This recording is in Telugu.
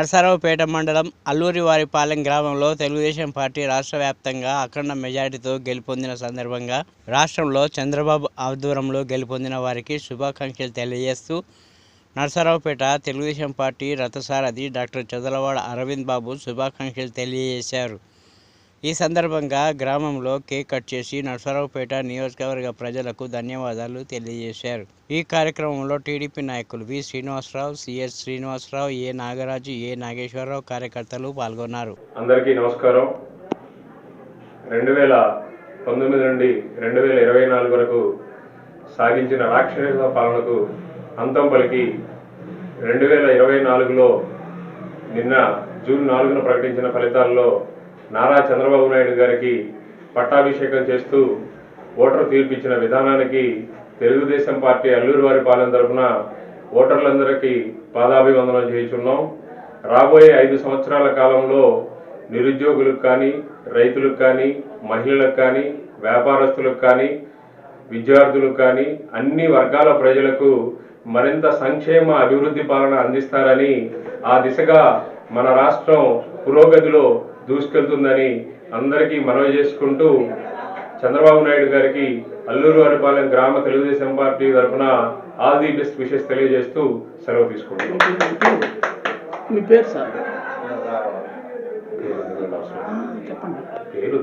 నరసరావుపేట మండలం అల్లూరివారిపాలెం గ్రామంలో తెలుగుదేశం పార్టీ రాష్ట్ర వ్యాప్తంగా అఖండ మెజారిటీతో గెలుపొందిన సందర్భంగా రాష్ట్రంలో చంద్రబాబు ఆధ్వర్యంలో గెలుపొందిన వారికి శుభాకాంక్షలు తెలియజేస్తూ నరసరావుపేట తెలుగుదేశం పార్టీ రథసారథి డాక్టర్ చదలవాడ అరవింద్ బాబు శుభాకాంక్షలు తెలియజేశారు. ఈ సందర్భంగా గ్రామంలో కేక్ కట్ చేసి నరసరావుపేట నియోజకవర్గ ప్రజలకు ధన్యవాదాలు తెలియజేశారు. ఈ కార్యక్రమంలో టీడీపీ నాయకులు V Srinivasa Rao CS Srinivasa Rao A Nagaraju A Nageswara Rao కార్యకర్తలు పాల్గొన్నారు. అందరికీ నమస్కారం. రెండు వేల పంతొమ్మిది నుండి రెండు వేల ఇరవై నాలుగు వరకు సాగించిన రాక్షస పాలనకు అంతం పలికి రెండు వేల ఇరవై నాలుగులో నిన్న జూన్ నాలుగున ప్రకటించిన ఫలితాల్లో నారా చంద్రబాబు నాయుడు గారికి పట్టాభిషేకం చేస్తూ ఓటర్ తీర్పిచ్చిన విధానానికి తెలుగుదేశం పార్టీ అల్లూరు వారి పాలన తరఫున ఓటర్లందరికీ పాదాభివందనం చేయుచున్నాం. రాబోయే ఐదు సంవత్సరాల కాలంలో నిరుద్యోగులకు కానీ రైతులకు కానీ మహిళలకు కానీ వ్యాపారస్తులకు కానీ విద్యార్థులకు కానీ అన్ని వర్గాల ప్రజలకు మరింత సంక్షేమ అభివృద్ధి పాలన అందిస్తారని ఆ దిశగా మన రాష్ట్రం పురోగతిలో దూసుకెళ్తుందని అందరికీ మనవి చేసుకుంటూ చంద్రబాబు నాయుడు గారికి అల్లూరు వారిపాలెం గ్రామ తెలుగుదేశం పార్టీ తరఫున ఆల్ ది బెస్ట్ విషెస్ తెలియజేస్తూ సెలవు తీసుకుంటున్నాం. పేరు